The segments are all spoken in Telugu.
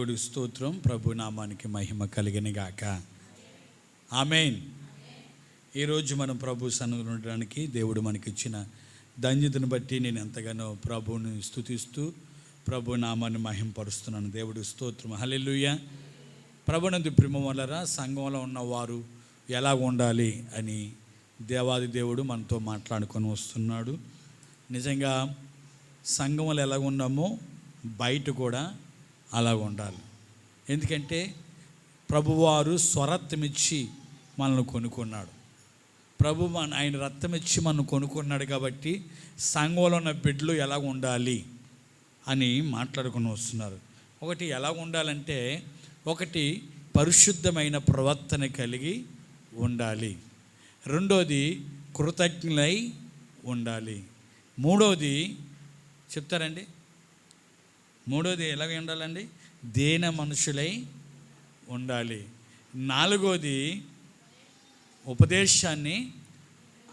దేవుడి స్తోత్రం ప్రభు నామానికి మహిమ కలిగిన గాక. ఆమెన్. ఈరోజు మనం ప్రభు సన్నిధిలో ఉండడానికి దేవుడు మనకిచ్చిన ధన్యతను బట్టి నేను ఎంతగానో ప్రభువుని స్తుతిస్తూ ప్రభు నామాన్ని మహింపరుస్తున్నాను. దేవుడి స్తోత్రం. హల్లెలూయ. ప్రభునందు ప్రేమ వలరా సంఘంలో ఉన్నవారు ఎలా ఉండాలి అని దేవాది దేవుడు మనతో మాట్లాడుకొని వస్తున్నాడు. నిజంగా సంఘంలో ఎలా ఉన్నామో బయట కూడా అలా ఉండాలి. ఎందుకంటే ప్రభువారు స్వరత్వమిచ్చి మనల్ని కొనుక్కున్నాడు. ప్రభు మన ఆయన రక్తం ఇచ్చి మనం కొనుక్కున్నాడు కాబట్టి సంఘంలో ఉన్న బిడ్డలు ఎలా ఉండాలి అని మాట్లాడుకుని వస్తున్నారు. ఒకటి ఎలా ఉండాలంటే ఒకటి పరిశుద్ధమైన ప్రవర్తన కలిగి ఉండాలి. రెండోది కృతజ్ఞులై ఉండాలి. మూడోది చెప్తారండి? మూడోది ఎలాగ ఉండాలండి? దేన మనుషులై ఉండాలి. నాలుగోది ఉపదేశాన్ని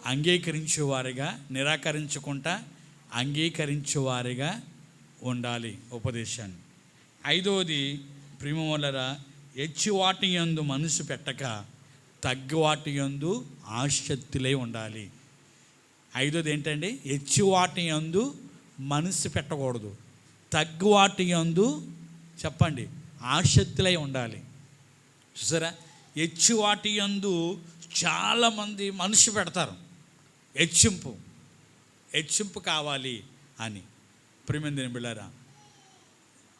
అంగీకరించేవారిగా నిరాకరించకుండా అంగీకరించేవారిగా ఉండాలి ఉపదేశాన్ని. ఐదవది ప్రేమవలరా హెచ్చు వాటి యందు మనసు పెట్టక తగ్గువాటి యందు ఆసక్తులై ఉండాలి. ఐదోది ఏంటండి? హెచ్చు వాటి యందు మనసు పెట్టకూడదు. తగ్గు వాటి యందు చెప్పండి ఆసక్తులై ఉండాలి. చూసారా? హెచ్చు వాటి యందు చాలామంది మనసు పెడతారు. హెచ్చింపు. హెచ్చింపు కావాలి అని. ప్రేమందిన బిళ్ళారా?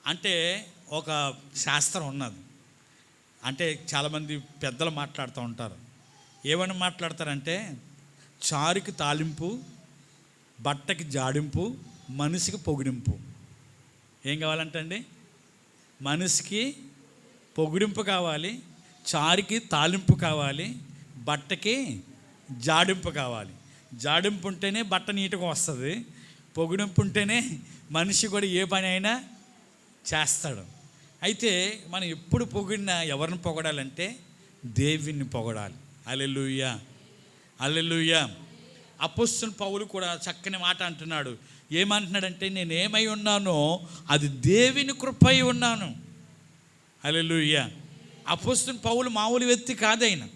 అంటే ఒక శాస్త్రం ఉన్నది. అంటే చాలామంది పెద్దలు మాట్లాడుతూ ఉంటారు. ఏమని మాట్లాడతారంటే చారుకి తాలింపు బట్టకి జాడింపు మనిషికి పొగిడింపు. ఏం కావాలంటండి మనిషికి పొగిడింపు కావాలి చారుకి తాలింపు కావాలి బట్టకి జాడింపు కావాలి. జాడింపు ఉంటేనే బట్ట నీటుగా వస్తుంది పొగిడింపు ఉంటేనే మనిషి కూడా ఏ పని అయినా చేస్తాడు. అయితే మనం ఎప్పుడు పొగిడినా ఎవరిని పొగడాలంటే దేవుని పొగడాలి. అల్లెలుయ్య అల్లెలుయ్య అపుస్తున్న పౌలు కూడా చక్కని మాట అంటున్నాడు. ఏమంటున్నాడంటే నేను ఏమై ఉన్నానో అది దేవుని కృపై ఉన్నాను. అలెలుయ్య అపుస్తున్న పౌలు మామూలు వ్యక్తి కాదైన.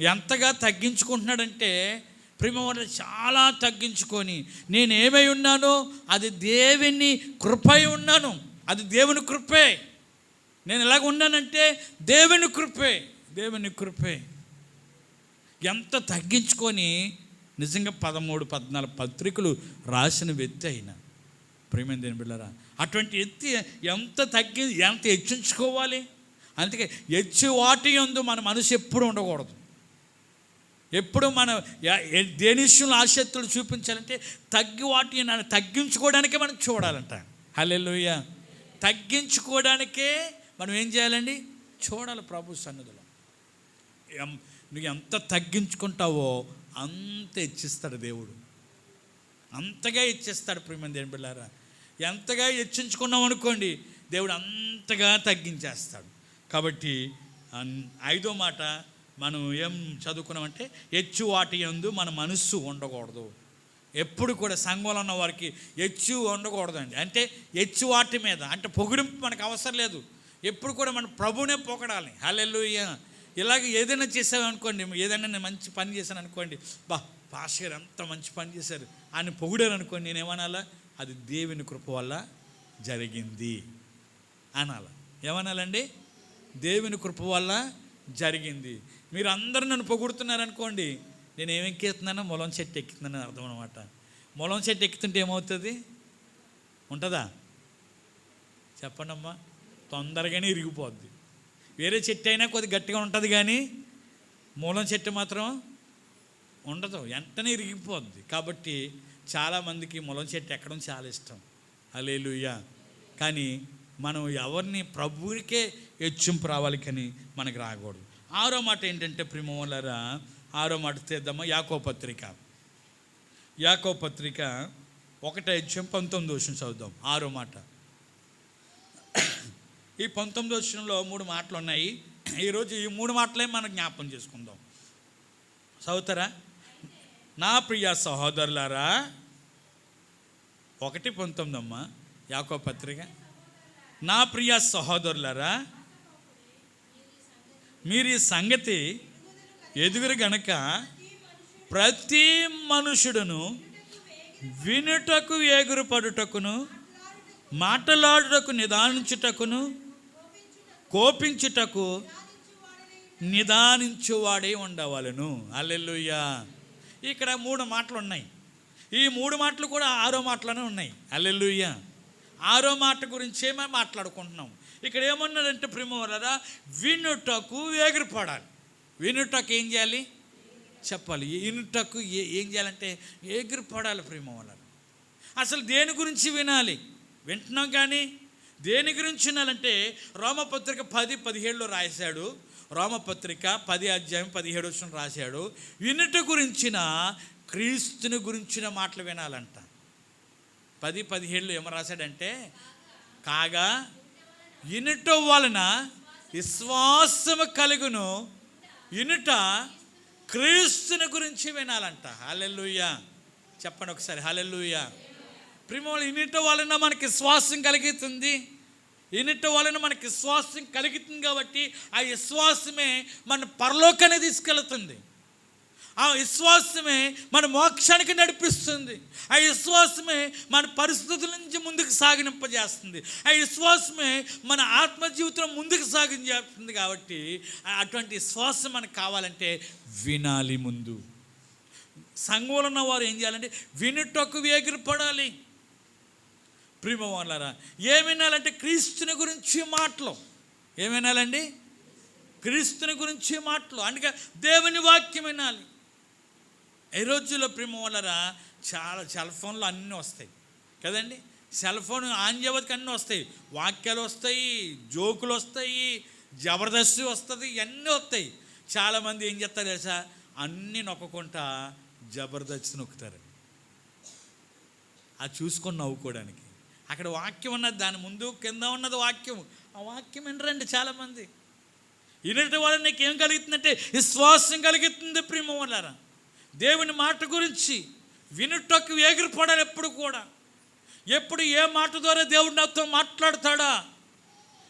ఎంతగా తగ్గించుకుంటున్నాడంటే ప్రేమ చాలా తగ్గించుకొని నేను ఏమై ఉన్నానో అది దేవుని కృపై ఉన్నాను. అది దేవుని కృపే. నేను ఎలాగ ఉన్నానంటే దేవుని కృపే. దేవుని కృపే. ఎంత తగ్గించుకొని నిజంగా పదమూడు పద్నాలుగు పత్రికలు రాసిన వ్యక్తి అయినా. ప్రేమైన దేని బిళ్ళరా అటువంటి ఎత్తి ఎంత తగ్గి ఎంత హెచ్చించుకోవాలి? అందుకే హెచ్చు వాటి ఎందు మన మనసు ఎప్పుడు ఉండకూడదు. ఎప్పుడు మనం దేని విషయంలో ఆసక్తులు చూపించాలంటే తగ్గి వాటి తగ్గించుకోవడానికే మనం చూడాలంట. హలెలుయ్య తగ్గించుకోవడానికే మనం ఏం చేయాలండి? చూడాలి ప్రభు సన్నిధిలో. నువ్వు ఎంత తగ్గించుకుంటావో అంత ఇచ్చిస్తాడు దేవుడు. అంతగా ఇచ్చేస్తాడు ప్రియమైన దేని బిళ్ళారా. ఎంతగా హెచ్చించుకున్నాం అనుకోండి దేవుడు అంతగా తగ్గించేస్తాడు. కాబట్టి అన్- ఐదో మాట మనం ఏం చదువుకున్నామంటే హెచ్చు వాటి యందు మన మనస్సు ఉండకూడదు. ఎప్పుడు కూడా సంఘంలో ఉన్న వారికి హెచ్చు ఉండకూడదండి. అంటే హెచ్చు వాటి మీద అంటే పొగిడింపు మనకు అవసరం లేదు. ఎప్పుడు కూడా మన ప్రభునే పొగడాలి. హల్లెలూయ. ఇలాగ ఏదైనా చేసామనుకోండి ఏదైనా నేను మంచి పని చేశాను అనుకోండి బా పాస్ గారు ఎంత మంచి పని చేశారు. ఆయన పొగిడారు అనుకోండి నేను ఏమనాలా అది దేవుని కృప వల్ల జరిగింది అనాల. ఏమనాలండి? దేవుని కృప వల్ల జరిగింది. మీరు అందరూ నన్ను పొగుడుతున్నారనుకోండి నేను ఏం ఎక్కేస్తున్నానో మొలం చెట్టు ఎక్కుతున్నానని అర్థం అనమాట మొలం చెట్టు ఎక్కుతుంటే ఏమవుతుంది? ఉంటుందా? చెప్పండమ్మా. తొందరగానే ఇరిగిపోద్ది. వేరే చెట్టు అయినా కొద్ది గట్టిగా ఉంటుంది కానీ మూలం చెట్టు మాత్రం ఉండదు. వెంటనే ఇరిగిపోద్ది. కాబట్టి చాలామందికి మూలం చెట్టు ఎక్కడం చాలా ఇష్టం. అలేలుయ్య కానీ మనం ఎవరిని ప్రభువునికే హెచ్చింపు రావాలి కానీ మనకి రాకూడదు. ఆరో మాట ఏంటంటే ప్రిమోలరా ఆరో మాట తీద్దామా? యాకో పత్రిక. యాకో పత్రిక ఒకటే హెచ్చం పంతొమ్మిది వచ్చిన చదువుదాం. ఆరో మాట. ఈ పంతొమ్మిదో వచ్చినంలో మూడు మాటలు ఉన్నాయి. ఈరోజు ఈ మూడు మాటలే మనం జ్ఞాపం చేసుకుందాం. చదువుతారా? నా ప్రియ సహోదరులారా ఒకటి పంతొమ్మిది అమ్మా యాకో పత్రిక. నా ప్రియ సహోదరులారా మీరు ఈ సంగతి ఎదుగురు గనక ప్రతి మనుషుడును వినుటకు ఎగురుపడుటకును మాటలాడుటకు నిదానించుటకును కోపించుటకు నిదానించువాడే ఉండవలను. అల్లెల్లుయ్యా ఇక్కడ మూడు మాటలు ఉన్నాయి. ఈ మూడు మాటలు కూడా ఆరో మాటలోనే ఉన్నాయి. అల్లెల్లుయ్యా ఆరో మాట గురించే మేము మాట్లాడుకుంటున్నాం. ఇక్కడ ఏమన్నాడంటే ప్రేమవరరా వినుటకు ఎగిరిపడాలి. వినుటకు ఏం చేయాలి? చెప్పాలి. వినుటకు ఏ ఏం చేయాలంటే ఎగిరిపడాలి ప్రేమవరరా. అసలు దేని గురించి వినాలి? వింటున్నాం కానీ దేని గురించి వినాలంటే రోమపత్రిక పది పదిహేడులో రాశాడు. రోమపత్రిక పది అధ్యాయం పదిహేడు వచ్చిన రాశాడు. వినుట గురించిన క్రీస్తుని గురించిన మాటలు వినాలంట. పది పదిహేడులో ఏమో రాశాడంటే కాగా ఇనుట వలన విశ్వాసము కలుగును. ఇనుట క్రీస్తుని గురించి వినాలంట. హల్లెలూయా. చెప్పండి ఒకసారి హల్లెలూయా. ప్రిమోలు ఇనుట వలన మనకి శ్వాసం కలుగుతుంది ఇనుట వలన మనకి శ్వాసం కలుగుతుంది కాబట్టి ఆ విశ్వాసమే మన పరలోకాన్ని తీసుకెళ్తుంది. ఆ విశ్వాసమే మన మోక్షానికి నడిపిస్తుంది. ఆ విశ్వాసమే మన పరిస్థితుల నుంచి ముందుకు సాగినింపజేస్తుంది ఆ విశ్వాసమే మన ఆత్మ జీవితం ముందుకు సాగించేస్తుంది కాబట్టి అటువంటి విశ్వాసం మనకు కావాలంటే వినాలి ముందు. సంఘంలో ఉన్న వారు ఏం చేయాలంటే వినుటకు వేగిరపడాలి ప్రేమ వాళ్ళారా ఏమినాలంటే వినాలంటే క్రీస్తుని గురించి మాటలు. ఏం క్రీస్తుని గురించి మాటలు. అందుకే దేవుని వాక్యం వినాలి. ఈ రోజుల్లో ప్రేమ వాళ్ళరా చాలా సెల్ ఫోన్లు అన్నీ వస్తాయి. కదండి? సెల్ ఫోన్ ఆన్ చేయవద్దుకు అన్నీ వస్తాయి. వాక్యాలు వస్తాయి జోకులు వస్తాయి జబర్దస్త్ వస్తుంది ఇవన్నీ వస్తాయి. చాలామంది ఏం చేస్తారు తెలుసా? అన్నీ నొక్కకుండా జబర్దస్త్ నొక్కుతారు అది చూసుకొని నవ్వుకోవడానికి. అక్కడ వాక్యం ఉన్నది దాని ముందు కింద ఉన్నది వాక్యం. ఆ వాక్యం వినరండి చాలామంది. వినటి వల్ల నీకు ఏం కలుగుతుందంటే విశ్వాసం కలుగుతుంది ప్రేమ వల్ల దేవుని మాట గురించి వినుటకు ఎగిరిపడాలి ఎప్పుడు కూడా. ఎప్పుడు ఏ మాట ద్వారా దేవుడు నాతో మాట్లాడతాడా?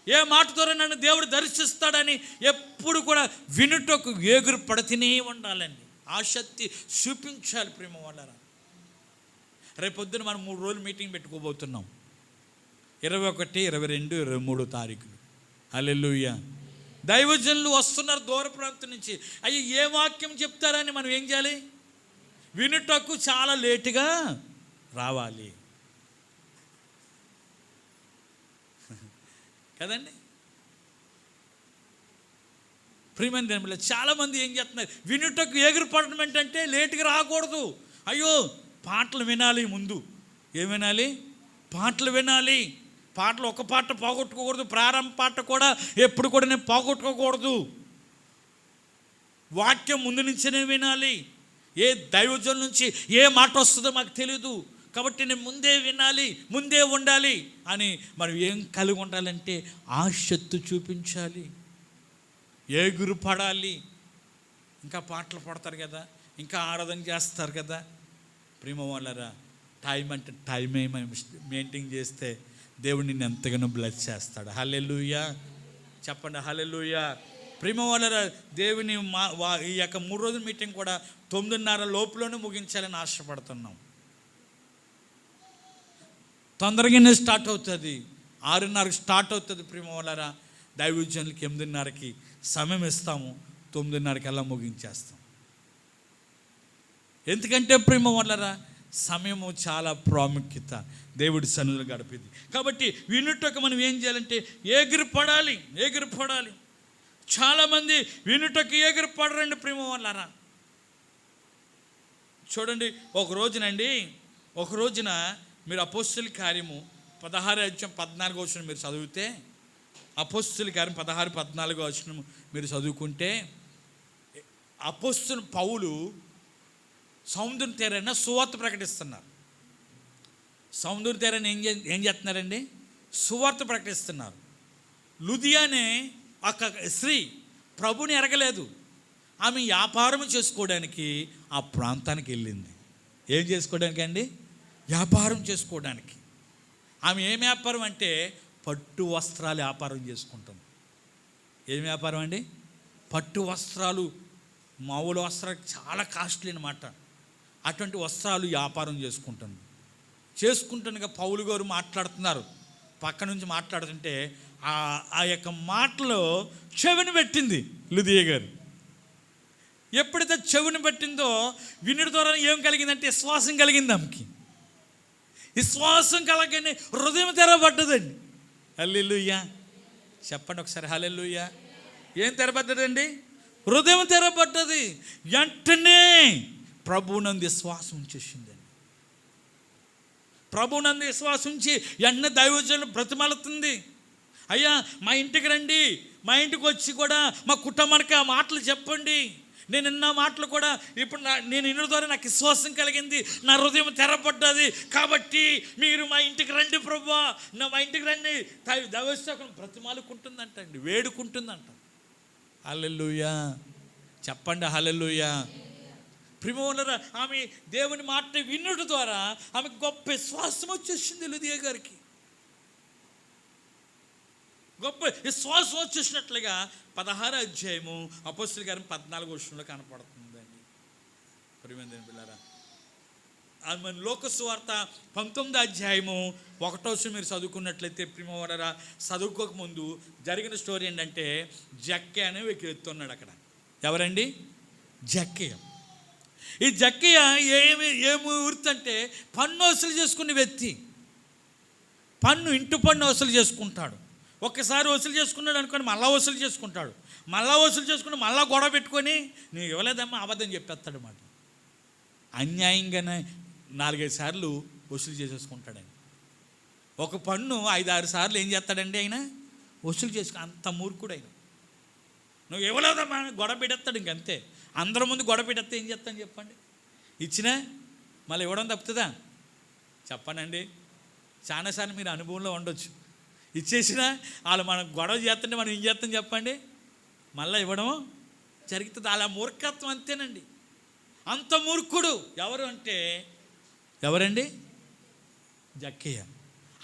ఏ మాట ద్వారా నన్ను దేవుడు దర్శిస్తాడని ఎప్పుడు కూడా వినుటకు ఎగురు పడితేనే ఉండాలండి ఆసక్తి చూపించాలి ప్రేమ వాళ్ళరా రేపొద్దున మనం మూడు రోజులు మీటింగ్ పెట్టుకోబోతున్నాం. ఇరవై ఒకటి ఇరవై రెండు ఇరవై మూడు తారీఖులు. అల్లెలుయ్య దైవజనులు వస్తున్నారు దూర ప్రాంతం నుంచి. అయ్యి ఏ వాక్యం చెప్తారని మనం ఏం చేయాలి? వినుటకు చాలా లేటుగా రావాలి. కదండి? ప్రియమైన దేవుళ్ళ చాలామంది ఏం చేస్తున్నారు? వినుటకు ఎగురుపడడం ఏంటంటే లేటుగా రాకూడదు. అయ్యో పాటలు వినాలి ముందు. ఏం వినాలి? పాటలు వినాలి. పాటలు ఒక పాట పోగొట్టుకోకూడదు ప్రారంభ పాట కూడా ఎప్పుడు కూడా నేను పోగొట్టుకోకూడదు. వాక్యం ముందు నుంచినే వినాలి. ఏ దైవజం నుంచి ఏ మాట వస్తుందో మాకు తెలియదు కాబట్టి నేను ముందే వినాలి ముందే ఉండాలి అని మనం ఏం కలిగి ఉండాలంటే ఆశత్తు చూపించాలి. ఏగురు పడాలి. ఇంకా పాటలు పడతారు కదా ఇంకా ఆరాధన చేస్తారు కదా. ప్రేమ వాళ్ళరా టైం అంటే టైమే మెయింటైన్ చేస్తే దేవుడు నిన్ను ఎంతగానో బ్లెస్ చేస్తాడు. హల్లెలూయా చెప్పండి హల్లెలూయా ప్రేమ వాళ్ళ దేవుని మా వా ఈ యొక్క మూడు రోజుల మీటింగ్ కూడా తొమ్మిదిన్నర లోపులోనే ముగించాలని ఆశపడుతున్నాం. తొందరగానే స్టార్ట్ అవుతుంది. ఆరున్నరకు స్టార్ట్ అవుతుంది ప్రేమ వాళ్ళరా దైవజనులకి ఎనిమిదిన్నరకి సమయం ఇస్తాము. తొమ్మిదిన్నరకల్లా ముగించేస్తాం. ఎందుకంటే ప్రేమ వాళ్ళరా సమయము చాలా ప్రాముఖ్యత. దేవుడి సన్నిధులు గడిపింది. కాబట్టి వినుటకు మనం ఏం చేయాలంటే ఎగిరిపడాలి పడాలి పడాలి చాలామంది వినుటకు ఎగిరిపడరండి ప్రేమ వల్లరా చూడండి ఒక రోజునండి ఒక రోజున మీరు అపోస్తుల కార్యము పదహారు అధ్యాయం పద్నాలుగో వచ్చిన మీరు చదివితే అపోస్తుల కార్యం పదహారు పద్నాలుగో వచ్చిన మీరు చదువుకుంటే అపోస్తుల పౌలు సముద్రం తీరైనా సువార్త ప్రకటిస్తున్నారు. సముద్ర తీరాన్ని ఏం చే ఏం చేస్తున్నారండి? సువార్త ప్రకటిస్తున్నారు. లుధియానే ఒక స్త్రీ ప్రభుని ఎరగలేదు. ఆమె వ్యాపారం చేసుకోవడానికి ఆ ప్రాంతానికి వెళ్ళింది. ఏం చేసుకోవడానికి అండి? వ్యాపారం చేసుకోవడానికి. ఆమె ఏం వ్యాపారం అంటే పట్టు వస్త్రాలు వ్యాపారం చేసుకుంటుంది. ఏం వ్యాపారం అండి? పట్టు వస్త్రాలు మామూలు వస్త్రాలు చాలా కాస్ట్లీ అనమాట అటువంటి వస్త్రాలు వ్యాపారం చేసుకుంటుంది. చేసుకుంటుండగా పౌలు గారు మాట్లాడుతున్నారు. పక్క నుంచి మాట్లాడుతుంటే ఆ ఆ యొక్క మాటలో చెవిని పెట్టింది లుదియ గారు. ఎప్పుడైతే చెవిని పెట్టిందో వినుడి ద్వారా ఏం కలిగిందంటే విశ్వాసం కలిగింది ఆమెకి. విశ్వాసం కలగని హృదయం తెరబడ్డదండి. హల్లెలూయా. చెప్పండి ఒకసారి హల్లెలూయా. ఏం తెరబడ్డదండి? హృదయం తెరబడ్డది. వెంటనే ప్రభువునందు విశ్వాసం ఉంచేసిందండి. ప్రభునందు విశ్వాసించి ఎన్న దైవజనులు బ్రతిమలుతుంది. అయ్యా మా ఇంటికి రండి. మా ఇంటికి వచ్చి కూడా మా కుటుంబానికి ఆ మాటలు చెప్పండి. నేను విన్న మాటలు కూడా ఇప్పుడు నా నేను ఇన్న ద్వారా నాకు విశ్వాసం కలిగింది. నా హృదయం తెరపడ్డది. కాబట్టి మీరు మా ఇంటికి రండి ప్రభా. నా మా ఇంటికి రండి. దైవస్థానం బ్రతిమాలుకుంటుందంటండి. వేడుకుంటుందంట. హలెల్లుయా. చెప్పండి హలెల్లుయా. ప్రిమోలర ఆమె దేవుని మాట వినుట ద్వారా ఆమె గొప్ప విశ్వాసం వచ్చేసింది లుదియ గారికి. గొప్ప విశ్వాసం వచ్చేసినట్లుగా పదహారు అధ్యాయము అపోస్తుల గారి పద్నాలుగు వర్షంలో కనపడుతుందండి. ప్రియమైన పిల్లరా మన లోకస్వార్త పంతొమ్మిది అధ్యాయము ఒకటో మీరు చదువుకున్నట్లయితే ప్రిమవరరా చదువుకోక ముందు జరిగిన స్టోరీ ఏంటంటే జక్కే అనే వ్యక్తి ఎత్తున్నాడు అక్కడ. ఎవరండి? జక్కే ఈ జక్కయ్య ఏమి ఏమి వృత్తి పన్ను వసూలు చేసుకునే వ్యక్తి. పన్ను ఇంటి పన్ను వసూలు చేసుకుంటాడు. ఒక్కసారి వసూలు చేసుకున్నాడు అనుకొని మళ్ళా వసూలు చేసుకుంటాడు. మళ్ళా వసూలు చేసుకుని మళ్ళా గొడవ పెట్టుకొని నువ్వు ఇవ్వలేదమ్మా అబద్ధం చెప్పేస్తాడు మాట. అన్యాయంగానే నాలుగైదు సార్లు వసూలు చేసేసుకుంటాడని ఒక పన్ను ఐదు ఆరు సార్లు ఏం చేస్తాడండి ఆయన? వసూలు చేసుకు అంత మూర్ఖుడు ఆయన. నువ్వు ఇవ్వలేదమ్మా గొడవ పెట్టేస్తాడు ఇంకంతే అందరి ముందు గొడవ పెట్టేస్తే ఏం చేస్తాను చెప్పండి? ఇచ్చినా మళ్ళీ ఇవ్వడం తప్పుతుందా? చెప్పనండి. చాలాసార్లు మీరు అనుభవంలో ఉండొచ్చు. ఇచ్చేసినా వాళ్ళు మనం గొడవ చేస్తుంటే మనం ఏం చేస్తాం చెప్పండి? మళ్ళీ ఇవ్వడం జరుగుతుంది. అలా మూర్ఖత్వం అంతేనండి. అంత మూర్ఖుడు ఎవరు అంటే ఎవరండి? జక్కయ్య.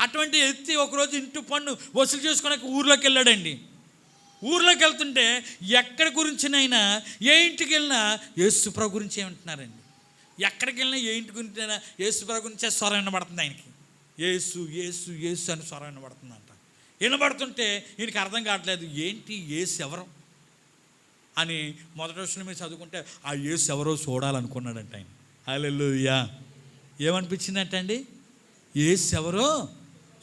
అటువంటి వ్యక్తి ఒకరోజు ఇంటి పన్ను వసూలు చేసుకోవడానికి ఊర్లోకి వెళ్ళాడండి. ఊర్లోకి వెళ్తుంటే ఎక్కడి గురించినైనా ఏ ఇంటికి వెళ్ళినా యేసుప్రభు గురించి ఏమంటున్నారండి? ఎక్కడికి వెళ్ళినా ఏ ఇంటి గురించి అయినా యేసుప్రభు గురించే స్వరం వినబడుతుంది ఆయనకి. ఏసు ఏసు యేసు అని స్వరం వినబడుతుందంట. వినబడుతుంటే ఈయనకి అర్థం కావట్లేదు ఏంటి ఏసు ఎవరు? అని మొదటి విషయం మీరు చదువుకుంటే ఆ యేసు ఎవరో చూడాలనుకున్నాడంట ఆయన. అలెల్లుయా ఏమనిపించిందంట అండి? ఏసు ఎవరో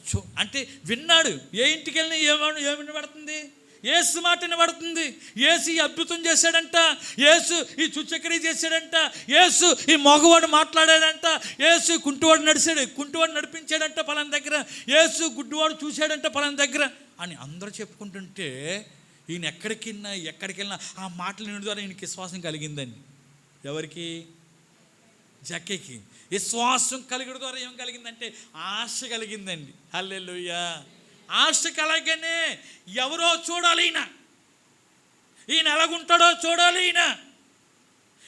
చూ అంటే విన్నాడు ఏ ఇంటికి వెళ్ళినా ఏమని ఏమి వినబడుతుంది? ఏసు మాట పడుతుంది ఏసు ఈ అద్భుతం చేశాడంట. ఏసు ఈ చుచ్చక్రి చేశాడంట. ఏసు ఈ మగవాడు మాట్లాడాడంట. ఏసు కుంటువాడు నడిచాడు. కుంటువాడు నడిపించాడంట పలాన దగ్గర. ఏసు గుడ్డివాడు చూశాడంట పలాన దగ్గర అని అందరూ చెప్పుకుంటుంటే ఈయన ఎక్కడికి వెళ్ళినా ఎక్కడికి వెళ్ళినా ఆ మాటలు వినడం ద్వారా ఈయనకి విశ్వాసం కలిగిందండి. ఎవరికి? జక్కకి. విశ్వాసం కలిగడం ద్వారా ఏం కలిగిందంటే ఆశ కలిగిందండి. హల్లెలుయ్యా ఆశ కలగనే ఎవరో చూడాలి ఈయన ఈయన ఎలాగుంటాడో చూడాలి ఈయన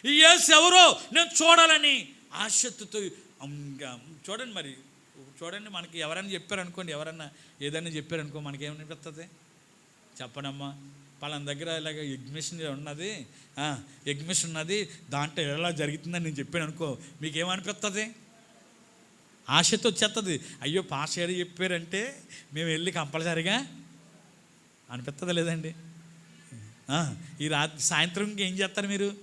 ఈ యేసు ఎవరో నేను చూడాలని ఆసక్తితో చూడండి మరి చూడండి మనకి ఎవరైనా చెప్పారనుకోండి ఎవరన్నా ఏదైనా చెప్పారనుకో మనకేమనిపిస్తుంది చెప్పనమ్మా పలాన దగ్గర ఇలాగ ఎగ్మిషన్ ఉన్నది ఎగ్మిషన్ ఉన్నది దాంట్లో ఎలా జరుగుతుందని నేను చెప్పాను అనుకో మీకేమనిపిస్తుంది ఆశతో వచ్చేస్తుంది అయ్యో పాస్ గారు చెప్పారంటే మేము వెళ్ళి కంపల్సరిగా అనిపిస్తుంది లేదండి. ఈ రాత్రి సాయంత్రం ఏం చేస్తారు మీరు?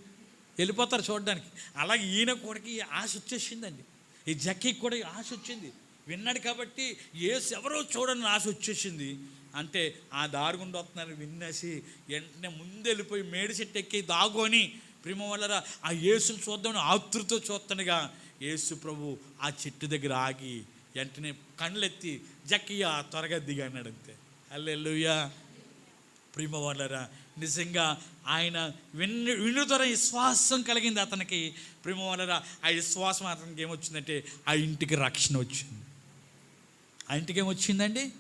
వెళ్ళిపోతారు చూడడానికి. అలాగే ఈయన కూడా ఈ ఆశ వచ్చేసిందండి. ఈ జక్కీకి కూడా ఈ ఆశ వచ్చింది. విన్నాడు కాబట్టి ఏసు ఎవరో చూడని ఆశ వచ్చేసింది. అంటే ఆ దారి గుండా వస్తున్నారు విన్నేసి వెంటనే ముందు వెళ్ళిపోయి మేడి చెట్టు ఎక్కి దాగోని ప్రేమ వల్ల ఆ యేసుని చూద్దామని ఆతృతో చూస్తుండగా యేసు ప్రభు ఆ చెట్టు దగ్గర ఆగి వెంటనే కళ్ళెత్తి జక్కియా త్వరగా దిగా అన్నాడు అంతే. అల్లెలుయ్యా ప్రేమ వాళ్ళరా నిజంగా ఆయన విన్ను వినుతర విశ్వాసం కలిగింది అతనికి. ప్రేమ వాళ్ళరా ఆ విశ్వాసం అతనికి ఏమొచ్చిందంటే ఆ ఇంటికి రక్షణ వచ్చింది. ఆ ఇంటికి ఏమొచ్చిందండి?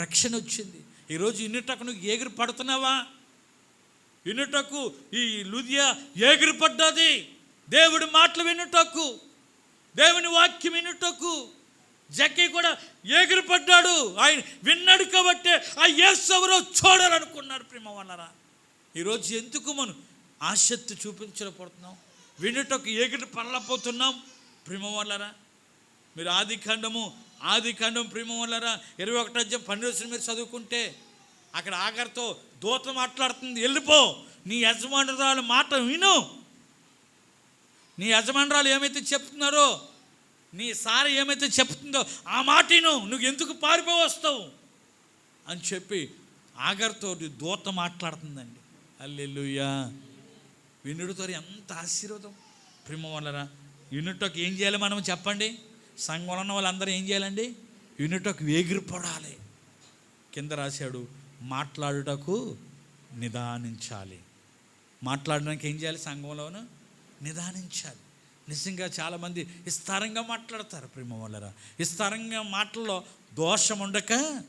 రక్షణ వచ్చింది. ఈరోజు ఇన్నిటకు నువ్వు ఎగిరి పడుతున్నావా వినుటకు ఈ లుదియా ఎగిరి పడ్డది దేవుడి మాటలు వినుటకు. దేవుని వాక్యం వినుటకు జక్కి కూడా ఎగిరిపడ్డాడు. ఆయన విన్నాడు కాబట్టి ఆ యేసు ఎవరో చూడాలనుకున్నారు ప్రేమ వాళ్ళరా ఈరోజు ఎందుకు మనం ఆసక్తి చూపించలేకపోతున్నాం? వినుటకు ఎగిరి పడలేకపోతున్నాం ప్రేమ వాళ్ళరా మీరు ఆది ఖండము ఆది ఖండం ప్రేమ వల్లరా ఇరవై ఒకటి అధ్యాయం పన్నెండు మీరు చదువుకుంటే అక్కడ ఆఖరితో దూత మాట్లాడుతుంది వెళ్ళిపో. నీ యజమానురాలు మాట విను. నీ యజమానురాలు ఏమైతే చెప్తున్నారో నీ సారి ఏమైతే చెప్తుందో ఆ మాట నువ్వు ఎందుకు పారిపోయి వస్తావు? అని చెప్పి ఆగర్తో దూత మాట్లాడుతుందండి. అల్లెలుయ్యా వినుడితో ఎంత ఆశీర్వాదం. ప్రేమ వల్లరా వినుటకు ఏం చేయాలి మనం చెప్పండి? సంఘంలో ఉన్న వాళ్ళందరూ ఏం చేయాలండి? వినుటకు వేగిరిపడాలి కింద రాశాడు మాట్లాడుటకు నిదానించాలి. మాట్లాడడానికి ఏం చేయాలి సంఘంలోనూ? నిదానించాలి. నిజంగా చాలామంది విస్తారంగా మాట్లాడతారు ప్రేమ వాళ్ళరా విస్తారంగా మాటల్లో దోషం ఉండక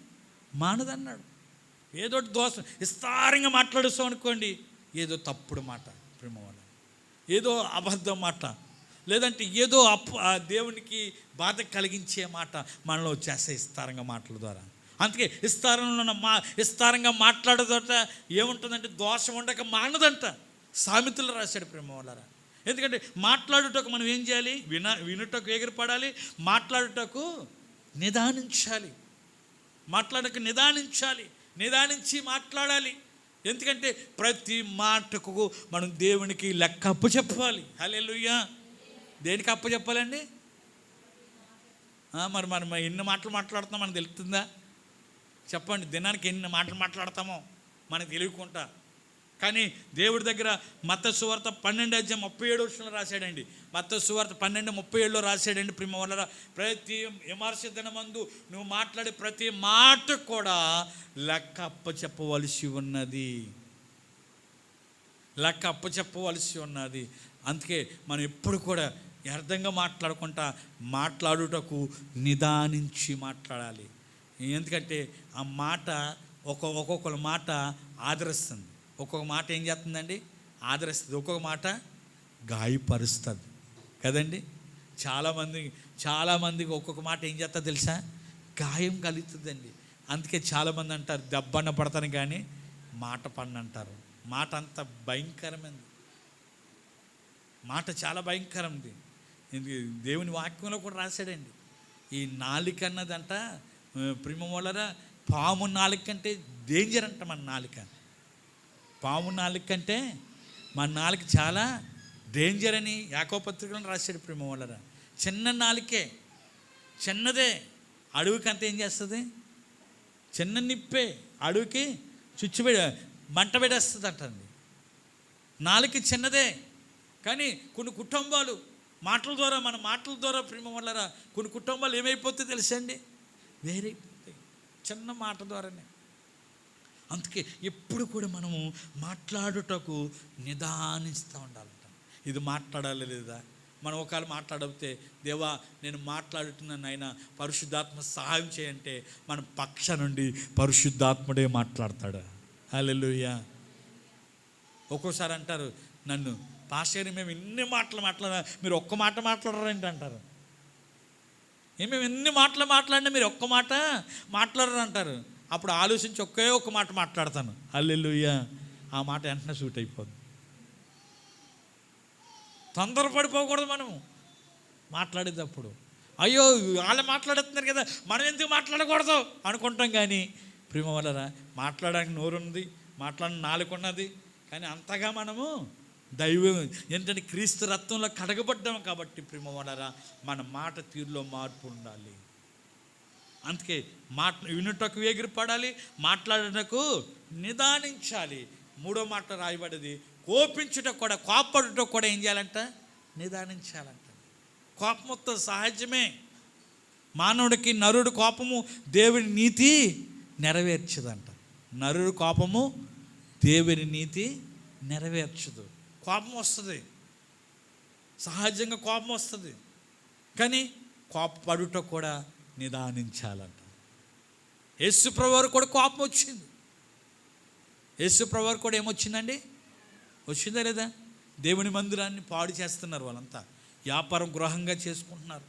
మానదన్నాడు. ఏదో ఒకటి దోషం. విస్తారంగా మాట్లాడుస్తాం అనుకోండి ఏదో తప్పుడు మాట ప్రేమ వల్ల. ఏదో అబద్ధం మాట. లేదంటే ఏదో అప్పు ఆ దేవునికి బాధ కలిగించే మాట మనలో చేసే విస్తారంగా మాటల ద్వారా. అందుకే విస్తారంలో ఉన్న మా విస్తారంగా మాట్లాడదట ఏముంటుందంటే దోషం ఉండక మానదంట. సామెతలు రాశాడు ప్రేమ వాళ్ళరా ఎందుకంటే మాట్లాడుటకు మనం ఏం చేయాలి? విన వినుటకు ఎగిరిపడాలి మాట్లాడుటకు నిదానించాలి. మాట్లాడక నిదానించాలి నిదానించి మాట్లాడాలి. ఎందుకంటే ప్రతి మాటకు మనం దేవునికి లెక్క అప్పు చెప్పాలి. హల్లెలూయా. దేనికి అప్పు చెప్పాలండి? మరి మనం ఎన్ని మాటలు మాట్లాడుతున్నాం మనకు తెలుస్తుందా? చెప్పండి దినానికి ఎన్ని మాటలు మాట్లాడతామో మనకు తెలియకుండా. కానీ దేవుడి దగ్గర మత సువార్త పన్నెండు అధ్యాయం ముప్పై ఏడు వర్షంలో రాశాడండి. మత సువార్త పన్నెండు ముప్పై ఏడులో రాశాడండి ప్రిమ వల్ల ప్రతి విమర్శ మందు నువ్వు మాట్లాడే ప్రతి మాట కూడా లెక్క అప్ప చెప్పవలసి ఉన్నది. లెక్క అప్ప చెప్పవలసి ఉన్నది. అందుకే మనం ఎప్పుడు కూడా వ్యర్థంగా మాట్లాడకుండా మాట్లాడుటకు నిదానించి మాట్లాడాలి. ఎందుకంటే ఆ మాట ఒక ఒక్కొక్కరి మాట ఆదరిస్తుంది. ఒక్కొక్క మాట ఏం చేస్తుందండి? ఆదరిస్తుంది. ఒక్కొక్క మాట గాయపరుస్తుంది. కదండి? చాలామంది చాలామందికి ఒక్కొక్క మాట ఏం చేస్తా తెలుసా? గాయం కలుగుతుందండి. అందుకే చాలామంది అంటారు దెబ్బన పడతాను కానీ మాట పన్ను అంటారు. మాట అంత భయంకరమైనది మాట చాలా భయంకరంది దేవుని వాక్యంలో కూడా రాశాడండి. ఈ నాలిక అన్నదంట ప్రిమ వలన పాము నాలుక కంటే డేంజర్ అంట మన నాలిక. పాము నాలుక కంటే మన నాలుక చాలా డేంజర్ అని యాకోపత్రికలను రాశాడు ప్రేమ వాళ్ళరా. చిన్న నాలుకే చిన్నదే అడవికి అంత ఏం చేస్తుంది? చిన్న నిప్పే అడవికి చుచ్చుబెడ మంట పెడేస్తుంది అంటండి నాలుగు చిన్నదే కానీ కొన్ని కుటుంబాలు మాటల ద్వారా మన మాటల ద్వారా ప్రేమ వల్ల కొన్ని కుటుంబాలు ఏమైపోతే తెలుసండి వేరైపోతాయి. చిన్న మాట ద్వారానే. అందుకే ఎప్పుడు కూడా మనము మాట్లాడుటకు నిదానిస్తూ ఉండాలంట. ఇది మాట్లాడాలి లేదా? మనం ఒకవేళ మాట్లాడితే దేవా నేను మాట్లాడుతున్నాను ఆయన పరిశుద్ధాత్మ సహాయం చేయంటే మన పక్ష నుండి పరిశుద్ధాత్ముడే మాట్లాడతాడు. హల్లెలూయా. ఒక్కోసారి అంటారు నన్ను పాస్టర్ మేము ఎన్ని మాటలు మాట్లాడా మీరు ఒక్క మాట మాట్లాడరండి అంటారు? ఏ మేము ఎన్ని మాటలు మాట్లాడినా మీరు ఒక్క మాట మాట్లాడరు అంటారు. అప్పుడు ఆలోచించి ఒకే ఒక్క మాట మాట్లాడతాను. అల్లెలుయ్య ఆ మాట వెంటనే సూట్ అయిపోద్ది. తొందరపడిపోకూడదు మనము. మాట్లాడేటప్పుడు. అయ్యో వాళ్ళు మాట్లాడుతున్నారు కదా మనం ఎందుకు మాట్లాడకూడదు? అనుకుంటాం కానీ ప్రేమ వలన మాట్లాడడానికి నోరుంది మాట్లాడిన నాలుగున్నది కానీ అంతగా మనము దైవం ఏంటంటే క్రీస్తు రత్నంలో కడగబడ్డాం కాబట్టి ప్రేమ వలన మన మాట తీరులో మార్పు ఉండాలి. అందుకే మాట వినుటకు ఎగిరిపడాలి మాట్లాడటకు నిదానించాలి. మూడో మాట రాయబడింది కోపించుట కూడా కోపడుట కూడా ఏం చేయాలంట? నిదానించాలంట. కోపం సహజమే. మానవుడికి నరుడు కోపము దేవుని నీతి నెరవేర్చదంట. నరుడు కోపము దేవుని నీతి నెరవేర్చదు. కోపం వస్తుంది. సహజంగా కోపం వస్తుంది. కానీ కోపపడుట కూడా నిదానించాలంట. యేసుప్రవారు కూడా కోపం వచ్చింది. యేసుప్రవారు కూడా ఏమొచ్చిందండి? వచ్చిందా లేదా? దేవుని మందిరాన్ని పాడు చేస్తున్నారు వాళ్ళంతా. వ్యాపారం గృహంగా చేసుకుంటున్నారు.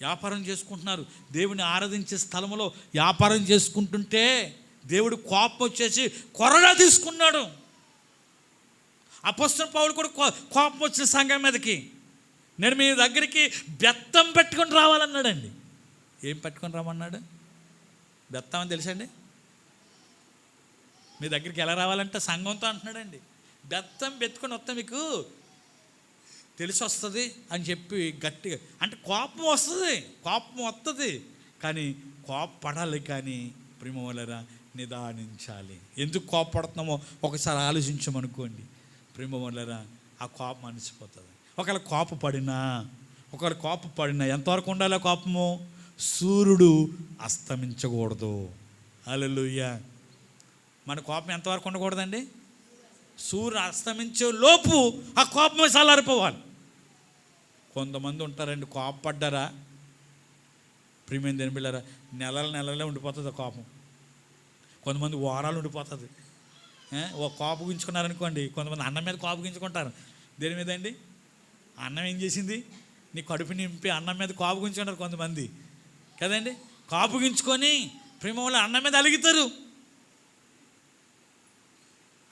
వ్యాపారం చేసుకుంటున్నారు. దేవుని ఆరాధించే స్థలంలో వ్యాపారం చేసుకుంటుంటే దేవుడు కోపం వచ్చేసి కొరడా తీసుకున్నాడు. అపస్తుల పావులు కూడా కోపం వచ్చిన సంఘం మీదకి. నేను మీ దగ్గరికి బెత్తం పెట్టుకొని రావాలన్నాడండి. ఏం పట్టుకొని రమ్మన్నాడు? బెత్తామని తెలుసండి? మీ దగ్గరికి ఎలా రావాలంటే సంఘంతో అంటున్నాడండి. బెత్తం పెత్తుకొని వస్తా మీకు తెలిసి వస్తుంది అని చెప్పి గట్టిగా అంటే కోపం వస్తుంది కోపం వస్తుంది కానీ కోపపడాలి కానీ ప్రేమవలరా నిదానించాలి. ఎందుకు కోపపడుతున్నామో ఒకసారి ఆలోచించమనుకోండి. ప్రేమవలరా ఆ కోపం అనిసిపోతుంది ఒకవేళ కోపపడినా ఒకవేళ కోపపడినా ఎంతవరకు ఉండాలి ఆ కోపము? సూర్యుడు అస్తమించకూడదు. అలలుయ్య మన కోపం ఎంతవరకు ఉండకూడదండి? సూర్యుడు అస్తమించే లోపు ఆ కోపం చల్లారిపోవాలి. కొంతమంది ఉంటారండి కోపపడ్డారా? ప్రీమియం తినిపిల్లారా పిల్లరా నెలల నెలలే ఉండిపోతుంది ఆ కోపం. కొంతమంది వారాలు ఉండిపోతుంది. ఏ? ఓ కోపగించుకున్నారనుకోండి కొంతమంది అన్నం మీద కోపగించుకుంటారు దేని మీద అండి? అన్నం ఏం చేసింది? నీ కడుపు నింపి అన్నం మీద కోపగించుకుంటారు కొంతమంది. కదండి? కాపుగించుకొని ప్రేమ వల్ల అన్నం మీద అలుగుతారు.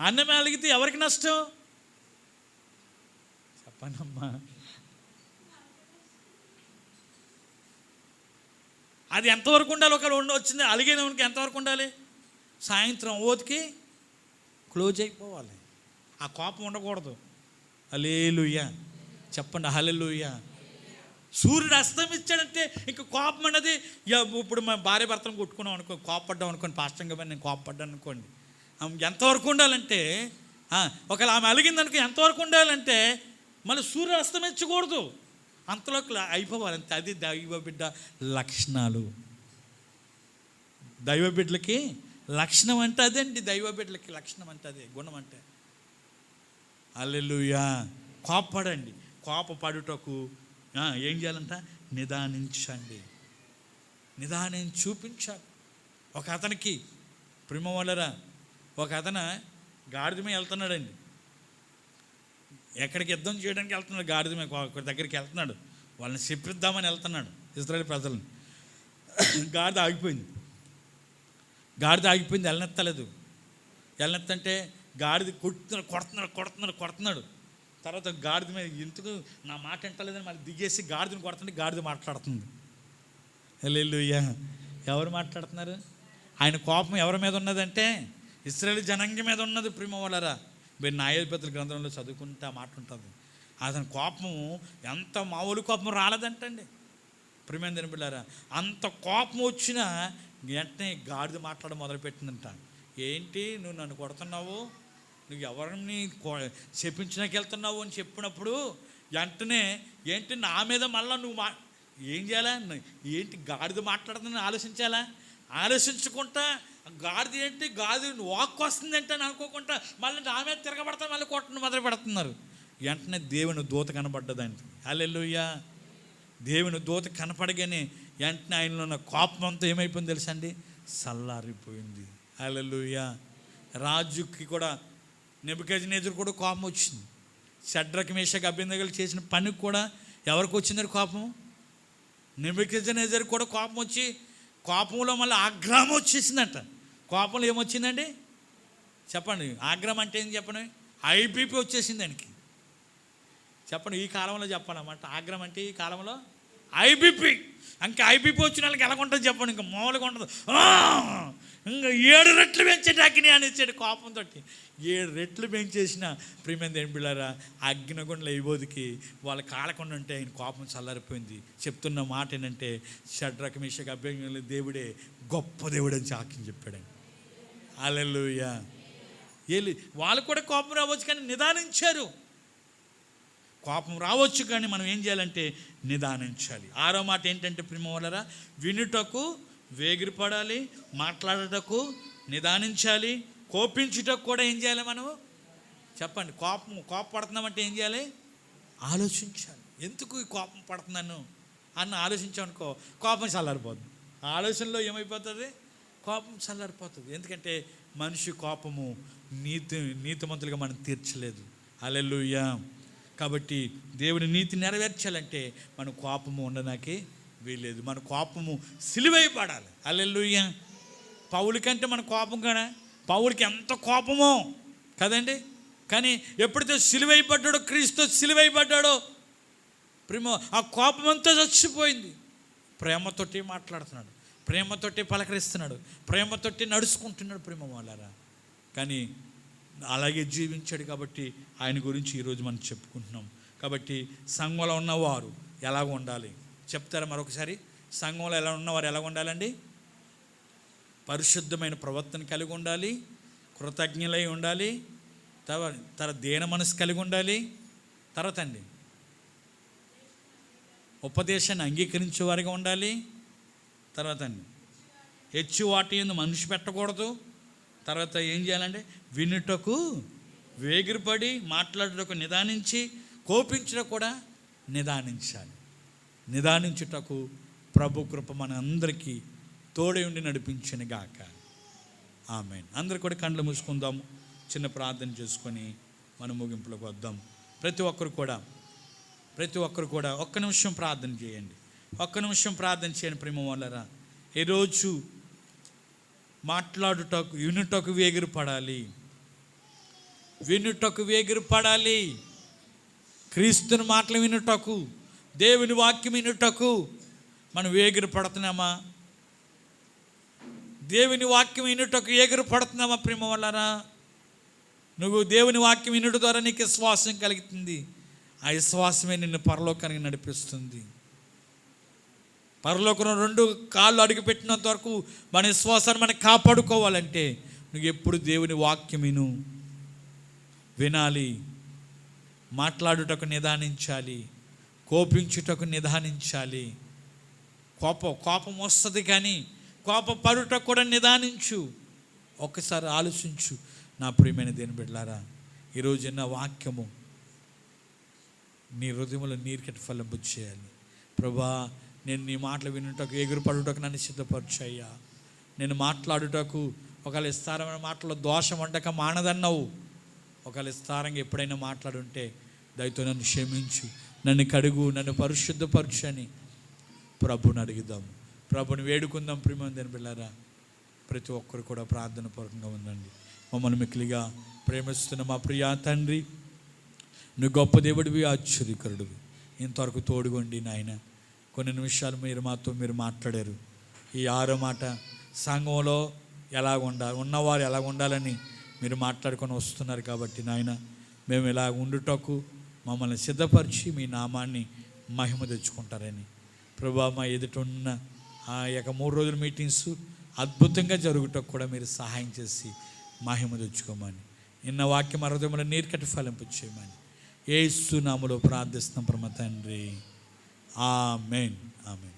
అన్నం మీద అలిగితే ఎవరికి నష్టం? చెప్పనమ్మా. అది ఎంతవరకు ఉండాలి? ఒకవేళ ఉండ వచ్చింది అలిగిన ఉనికి ఎంతవరకు ఉండాలి? సాయంత్రం ఓతికి క్లోజ్ అయిపోవాలి. ఆ కోపం ఉండకూడదు. హలేలుయ్య చెప్పండి హలెలుయ్యా సూర్యుడు అస్తమిచ్చాడంటే ఇంక కోపం అన్నది ఇప్పుడు మా భార్య భర్తను కొట్టుకున్నాం అనుకో కోపడ్డాం అనుకోండి పాష్టంగా నేను కోపడ్డాను అనుకోండి. ఎంతవరకు ఉండాలంటే ఒకవేళ ఆమె అలిగిందనుకో ఎంతవరకు ఉండాలంటే మళ్ళీ సూర్యుడు అస్తమించకూడదు అంతలోకి లా- అయిపోవాలి. అంతే అది దైవ బిడ్డ లక్షణాలు. దైవ బిడ్డలకి లక్షణం అంటే అదండి దైవ బిడ్డలకి లక్షణం అంటే అదే గుణం అంటే. అల్లెలుయా కోపపడండి. కోపపడుటకు పడుటకు ఏం చేయాలంట? నిదానించండి. నిదానం చూపించాలి. ఒక అతనికి ప్రేమ వలరా ఒక అతను గాడిద వెళ్తున్నాడండి. ఎక్కడికి యుద్ధం చేయడానికి వెళ్తున్నాడు? గాడిద ఒకరి దగ్గరికి వెళ్తున్నాడు. వాళ్ళని చెప్పిద్దామని వెళ్తున్నాడు ఇజ్రాయల్ ప్రజలను. గాడిద ఆగిపోయింది. గాడిద ఆగిపోయింది. వెళ్ళనెత్తలేదు. వెళ్ళనెత్తంటే గాడిద కొడుతున్నాడు కొడుతున్నాడు కొడుతున్నాడు కొడుతున్నాడు. తర్వాత గాడిద మీద ఎందుకు నా మాట వింటలేదని మళ్ళీ దిగేసి గాడిదని కొడుతుంటే గాడిద మాట్లాడుతుంది. హల్లెలూయా. ఎవరు మాట్లాడుతున్నారు? ఆయన కోపం ఎవరి మీద ఉన్నదంటే ఇస్రాయల్ జనాంగం మీద ఉన్నది ప్రేమ వాళ్ళరా మీరు న్యాయాధిపతుల గ్రంథంలో చదువుకుంటే ఆ మాట ఉంటుంది. అతని కోపము ఎంత మామూలు కోపం రాలేదంటండి. ప్రియమైన పిల్లారా అంత కోపం వచ్చినా వెంటనే గాడిద మాట్లాడడం మొదలుపెట్టిందంట. ఏంటి నువ్వు నన్ను కొడుతున్నావు? నువ్వు ఎవరిని చెప్పించడానికి వెళ్తున్నావు అని చెప్పినప్పుడు వెంటనే ఏంటి నా మీద మళ్ళీ నువ్వు మా ఏం చేయాలా? ఏంటి గాడిద మాట్లాడుతుందని ఆలోచించాలా? ఆలోచించుకుంటా గాడిద ఏంటి? గాడిద వాక్ వస్తుందంటే అని అనుకోకుండా మళ్ళీ నా మీద తిరగబడతా మళ్ళీ కొట్టను మొదలు పెడుతున్నారు. వెంటనే దేవుని దూత కనబడ్డదండి. అల్లెలుయ్యా దేవుని దూత కనపడగానే వెంటనే ఆయనలో ఉన్న కోపం అంతా ఏమైపోయింది తెలుసా అండి? చల్లారిపోయింది. అలలుయ రాజుకి కూడా నెబుకజ్నేజర్ కూడా కోపం వచ్చింది. షడ్రక మేషకు అభ్యంతరాలు చేసిన పనికి కూడా ఎవరికి వచ్చిందని కోపం? నెబుకజ్నేజర్ కూడా కోపం వచ్చి కోపంలో మళ్ళీ ఆగ్రహం వచ్చేసిందంట. కోపంలో ఏమొచ్చిందండి? చెప్పండి. ఆగ్రహం అంటే ఏం చెప్పండి? ఐబీపీ వచ్చేసింది దానికి. చెప్పండి ఈ కాలంలో చెప్పాలన్నమాట. ఆగ్రహం అంటే ఈ కాలంలో ఐబీపీ. ఇంకా ఐబీపీ వచ్చిన వాళ్ళకి ఎలా ఉంటుంది చెప్పండి? ఇంకా మామూలుగా ఉండదు. ఇంకా ఏడు రెట్లు పెంచేటి అగ్ని అనేసాడు ఇచ్చాడు కోపంతో ఏడు రెట్లు పెంచేసిన ప్రియమైన దేని పిల్లరా అగ్నిగుండల ఇవ్వదికి వాళ్ళ కాలకుండా ఉంటే ఆయన కోపం చల్లారిపోయింది. చెప్తున్న మాట ఏంటంటే షడ్రక మిషక అభ్యంగంలో దేవుడే గొప్ప దేవుడు అని సాక్ష్యం చెప్పాడండి అలెలుయ్యా ఏలి వాళ్ళు కూడా కోపం రావచ్చు కానీ నిదానించారు. కోపం రావచ్చు కానీ మనం ఏం చేయాలంటే నిదానించాలి. ఆరో మాట ఏంటంటే ప్రేమ వలరా వినుటకు వేగిరిపడాలి మాట్లాడటకు నిదానించాలి కోపించుటకు కూడా ఏం చేయాలి మనము చెప్పండి కోపం కోపపడుతున్నామంటే ఏం చేయాలి? ఆలోచించాలి. ఎందుకు ఈ కోపం పడుతున్నాను అన్న ఆలోచించామనుకో కోపం చల్లారిపోతుంది ఆలోచనలో ఏమైపోతుంది? కోపం చల్లారిపోతుంది. ఎందుకంటే మనిషి కోపము నీతి నీతిమంతులుగా మనం తీర్చలేదు. అలెలుయ్యా కాబట్టి దేవుని నీతి నెరవేర్చాలంటే మన కోపము ఉండడానికి వీలేదు మన కోపము సిలువైపడాలి. అల్లెలుయ్య పౌలు కంటే మన కోపం కదా పౌలకి ఎంత కోపమో కదండి? కానీ ఎప్పుడైతే సిలువైపడ్డాడో క్రీస్తు సిలువైపడ్డాడో ప్రేమ ఆ కోపం అంతా చచ్చిపోయింది. ప్రేమతోటి మాట్లాడుతున్నాడు. ప్రేమతోటి పలకరిస్తున్నాడు. ప్రేమతోటి నడుచుకుంటున్నాడు ప్రేమ వాళ్ళరా కానీ అలాగే జీవించాడు కాబట్టి ఆయన గురించి ఈరోజు మనం చెప్పుకుంటున్నాం. కాబట్టి సంఘంలో ఉన్నవారు ఎలా ఉండాలి? చెప్తారా మరొకసారి? సంఘంలో ఎలా ఉన్నవారు ఎలా ఉండాలండి? పరిశుద్ధమైన ప్రవర్తన కలిగి ఉండాలి కృతజ్ఞలై ఉండాలి తర్వాత తర దేన మనసు కలిగి ఉండాలి. తర్వాత అండి. ఉపదేశాన్ని అంగీకరించే వారిగా ఉండాలి. తర్వాత అండి. హెచ్చు వాటి ఎందు మనిషి పెట్టకూడదు. తర్వాత ఏం చేయాలంటే వినుటకు వేగిరిపడి మాట్లాడుటకు నిదానించి కోపించడం కూడా నిదానించాలి. నిదానించుటకు ప్రభు కృప మన అందరికీ తోడే ఉండి నడిపించిన గాక. ఆమె అందరు కూడా కండ్లు మూసుకుందాము చిన్న ప్రార్థన చేసుకొని మనం ముగింపులోకి వద్దాం. ప్రతి ఒక్కరు కూడా ప్రతి ఒక్కరు కూడా ఒక్క నిమిషం ప్రార్థన చేయండి. ఒక్క నిమిషం ప్రార్థన చేయండి ప్రేమ వాళ్ళరా. ఈరోజు మాట్లాడుటకు వినుటకు వేగిరి పడాలి. వినుటకు వేగిరి పడాలి. క్రీస్తుని మాటలు వినుటకు దేవుని వాక్యం వినుటకు మనం ఏగిరి పడుతున్నామా దేవుని వాక్యం వినుటకు ఎగురు పడుతున్నామా ప్రేమ వల్లరా నువ్వు దేవుని వాక్యం వినుట ద్వారా నీకు విశ్వాసం కలుగుతుంది. ఆ విశ్వాసమే నిన్ను పరలోకానికి నడిపిస్తుంది. పరలోకం రెండు కాళ్ళు అడుగుపెట్టినంత వరకు మన విశ్వాసాన్ని మనం కాపాడుకోవాలంటే నువ్వు ఎప్పుడు దేవుని వాక్యం విను వినాలి. మాట్లాడుటకు నిదానించాలి. కోపించుటకు నిదానించాలి. కోపం కోపం వస్తుంది కానీ కోప పడుటకు కూడా నిదానించు. ఒక్కసారి ఆలోచించు. నా ప్రియమైన దేని బిడ్డలారా ఈరోజు నా వాక్యము నీ హృదయంలో నీరుకటి ఫలింపు చేయాలి. ప్రభా నేను నీ మాటలు వినుటకు ఎగురుపడుటకు నన్ను సిద్ధపరచయ్యా. నేను మాట్లాడుటకు ఒకవేళ ఇస్తారమైన మాటలో దోషం వండక మానదన్నావు. ఒకవేళ విస్తారంగా ఎప్పుడైనా మాట్లాడుంటే దయతో నన్ను క్షమించు. నన్ను కడుగు నన్ను పరిశుద్ధపరచని అని ప్రభుని అడుగుదాము ప్రభుని వేడుకుందాం ప్రియమందని పిల్లరా ప్రతి ఒక్కరు కూడా ప్రార్థన పూర్వకంగా ఉందండి మమ్మల్ని మిక్కిలిగా ప్రేమిస్తున్న మా ప్రియా తండ్రి నువ్వు గొప్ప దేవుడివి ఆశ్చర్యకరుడివి. ఇంతవరకు తోడుగొండి నాయన. కొన్ని నిమిషాలు మీరు మాతో మీరు మాట్లాడారు. ఈ ఆరో మాట సంఘంలో ఎలా ఉండాలి ఉన్నవారు ఎలా ఉండాలని మీరు మాట్లాడుకొని వస్తున్నారు కాబట్టి నాయన మేము ఇలా ఉండుటకు మమ్మల్ని సిద్ధపరిచి మీ నామాన్ని మహిమ తెచ్చుకుంటారని. ప్రభా మా ఎదుట ఉన్న ఆ యొక్క మూడు రోజుల మీటింగ్స్ అద్భుతంగా జరుగుటకు కూడా మీరు సహాయం చేసి మహిమ తెచ్చుకోమని. నిన్న వాక్యం అరదముల నీరు ఫలింపు చేయమని. ఏసు నామలో ప్రార్థిస్తున్నాం పరమ తండ్రి. ఆమెన్. ఆమెన్.